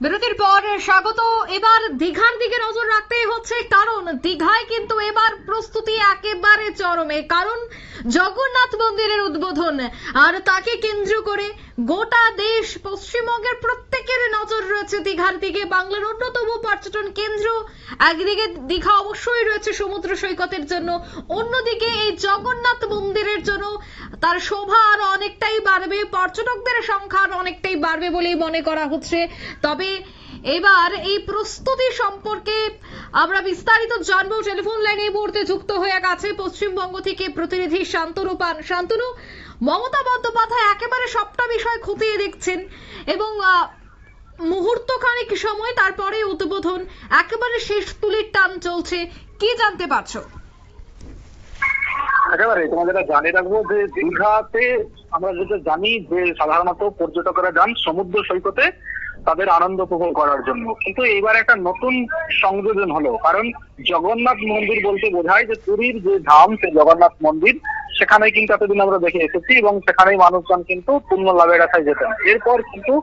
বিরতির পর স্বাগত। এবার দীঘার দিকে নজর রাখতেই হচ্ছে, কারণ দীঘায় কিন্তু এবার প্রস্তুতি একেবারে চরমে, কারণ জগন্নাথ মন্দিরের উদ্বোধন। আর তাকে কেন্দ্র করে গোটা দেশ পশ্চিমবঙ্গের প্রত্যেকের নজর রয়েছে দীঘার দিকে। বাংলার অন্যতম পর্যটন কেন্দ্র। একদিকে দীঘা অবশ্যই রয়েছে সমুদ্র সৈকতের জন্য। অন্যদিকে এই জগন্নাথ মন্দিরের জন্য তার শোভা আরও অনেকটাই বাড়বে। পর্যটকদের সংখ্যা আরও অনেকটাই বাড়বে বলেই মনে করা হচ্ছে। তবে এবার এই প্রস্তুতি সম্পর্কে আমরা বিস্তারিত জানব। টেলিফোন লাইনে এই মুহূর্তে যুক্ত হয়ে গেছে পশ্চিমবঙ্গ থেকে প্রতিনিধি শান্তনু পান। শান্তনু, মমতা বন্দ্যোপাধ্যায় একেবারে সবটা বিষয় খতিয়ে দেখছেন এবং মুহূর্তখানিক সময় তারপরে উদ্বোধন। একেবারে শেষ তুলির টান চলছে। কি জানতে পারছ? একেবারে, তোমাদের জানিয়ে রাখব যে দীঘাতে আমরা যেটা জানি যে সাধারণত পর্যটকরা যান সমুদ্র সৈকতে তাদের আনন্দ উপভোগ করার জন্য। কিন্তু এইবার একটা নতুন সংযোজন হলো। কারণ জগন্নাথ মন্দির বলতে বোঝায় যে পুরীর যে ধাম সে জগন্নাথ মন্দির সেখানে কিন্তু এতদিন আমরা দেখে এসেছি এবং সেখানেই মানুষজন কিন্তু পূর্ণ লাভের আশায় যেতেন। এরপর কিন্তু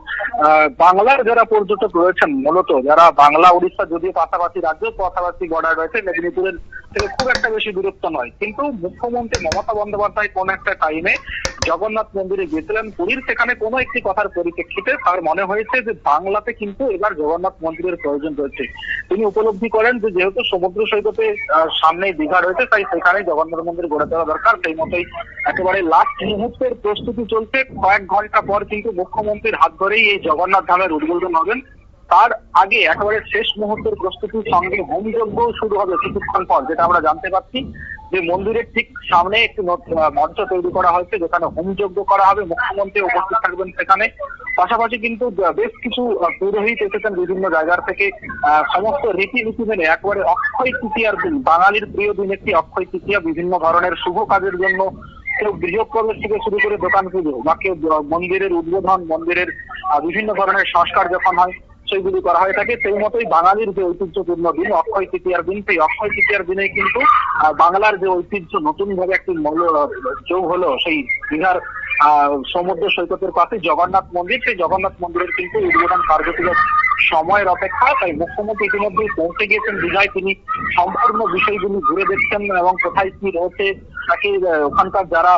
বাংলার যারা পর্যটক রয়েছেন, মূলত যারা বাংলা, উড়িষ্যা যদিও পাশাপাশি রাজ্য, পাশাপাশি বর্ডার রয়েছে, মেদিনীপুরের থেকে খুব একটা বেশি দূরত্ব নয়। কিন্তু মুখ্যমন্ত্রী মমতা বন্দ্যোপাধ্যায় কোন একটা টাইমে জগন্নাথ মন্দিরে গিয়েছিলেন পুরীর সেখানে কোনো একটি কথার পরিপ্রেক্ষিতে তার মনে হয়েছে যে বাংলাতে কিন্তু এবার জগন্নাথ মন্দিরের প্রয়োজন রয়েছে। তিনি উপলব্ধি করেন যে যেহেতু সমুদ্র সৈকতে আহ, সামনেই দীঘা রয়েছে তাই সেখানে জগন্নাথ মন্দির গড়ে দেওয়া দরকার। সেই মতোই একেবারে লাস্ট মুহূর্তের প্রস্তুতি চলছে। কয়েক ঘণ্টা পর কিন্তু মুখ্যমন্ত্রীর হাত ধরেই এই জগন্নাথ ধামের উদ্বোধন হবেন তার আগে একেবারে শেষ মুহূর্তের প্রস্তুতির সঙ্গে হোম যজ্ঞ শুরু হবে কিছুক্ষণ পর, যেটা আমরা জানতে পারছি যে মন্দিরের ঠিক সামনে একটি মঞ্চ তৈরি করা হয়েছে, যেখানে হোম যজ্ঞ করা হবে, মুখ্যমন্ত্রী উপস্থিত থাকবেন সেখানে। পাশাপাশি কিন্তু বেশ কিছু পুরোহিত এসেছেন বিভিন্ন জায়গার থেকে। সমস্ত রীতিনীতি মেনে একবারে অক্ষয় তৃতীয়ার দিন, বাঙালির প্রিয় দিন একটি অক্ষয় তৃতীয়া, বিভিন্ন ধরনের শুভ কাজের জন্য কেউ গৃহপ্রবেশ থেকে শুরু করে দোকান পুজো, বা কেউ মন্দিরের উদ্বোধন, মন্দিরের বিভিন্ন ধরনের সংস্কার যখন হয় সেইগুলি করা হয়ে থাকে। সেই মতোই বাঙালির যে ঐতিহ্যপূর্ণ দিন, অক্ষয় তৃতীয়ার দিন, সেই অক্ষয় তৃতীয়ার দিনে কিন্তু বাংলার যে ঐতিহ্য নতুন ভাবে একটি মূল্য যোগ হলো, সেই দীঘার সমুদ্র সৈকতের পাশে জগন্নাথ মন্দির। সেই জগন্নাথ মন্দিরের কিন্তু উদ্বোধন কার্যক্রম সময়ের অপেক্ষা, তাই মুখ্যমন্ত্রী ইতিমধ্যে পৌঁছে গিয়েছেন দীঘায় তিনি সম্পূর্ণ বিষয়গুলি ঘুরে দেখছেন এবং কোথায় কি রয়েছে তাকে ওখানকার যারা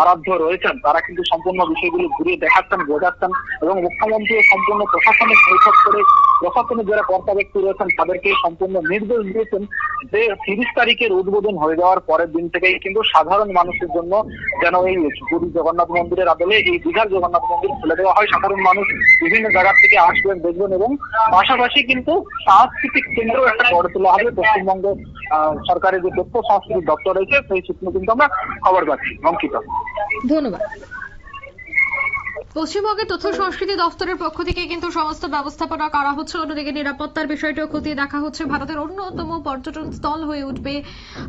আরাধ্য রয়েছেন, তারা কিন্তু সম্পূর্ণ বিষয়গুলি ঘুরে দেখাচ্ছেন, বোঝাচ্ছেন এবং মুখ্যমন্ত্রী সম্পূর্ণ প্রশাসনিক বৈঠক করে প্রশাসনের যারা কর্তা ব্যক্তি রয়েছেন, তাদেরকে সম্পূর্ণ নির্দেশ দিয়েছেন যে তিরিশ তারিখের উদ্বোধন হয়ে যাওয়ার পরের দিন থেকেই কিন্তু সাধারণ মানুষের জন্য যেন এই পুরী জগন্নাথ মন্দিরের আদলে এই দীঘার জগন্নাথ মন্দির খুলে দেওয়া হয়। সাধারণ মানুষ বিভিন্ন জায়গা থেকে আসবেন, দেখবেন এবং পাশাপাশি কিন্তু সাংস্কৃতিক কেন্দ্র একটা গড়ে তোলা হবে। পশ্চিমবঙ্গ সরকারের যে তথ্য সংস্কৃতি দপ্তর রয়েছে, সেই সূত্রে কিন্তু আমরা খবর পাচ্ছি। অঙ্কিত। ধন্যবাদ। পশ্চিমবঙ্গের তথ্য সংস্কৃতি দপ্তরের পক্ষ থেকে কিন্তু সমস্ত ব্যবস্থাপনা করা হচ্ছে অন্যদিকে নিরাপত্তার বিষয়টাও খতিয়ে দেখা হচ্ছে। ভারতের অন্যতম পর্যটন স্থল হয়ে উঠবে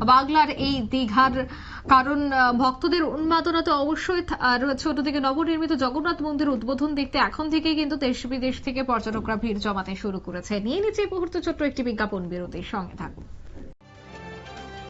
বাংলার এই দীঘার কারণ ভক্তদের উন্মাদনা তো অবশ্যই আহ, রয়েছে অন্যদিকে নবনির্মিত জগন্নাথ মন্দির উদ্বোধন দেখতে এখন থেকেই কিন্তু দেশ বিদেশ থেকে পর্যটকরা ভিড় জমাতে শুরু করেছে। নিয়ে নিচ্ছে মুহূর্তে ছোট্ট একটি বিজ্ঞাপন বিরতির সঙ্গে থাকুন।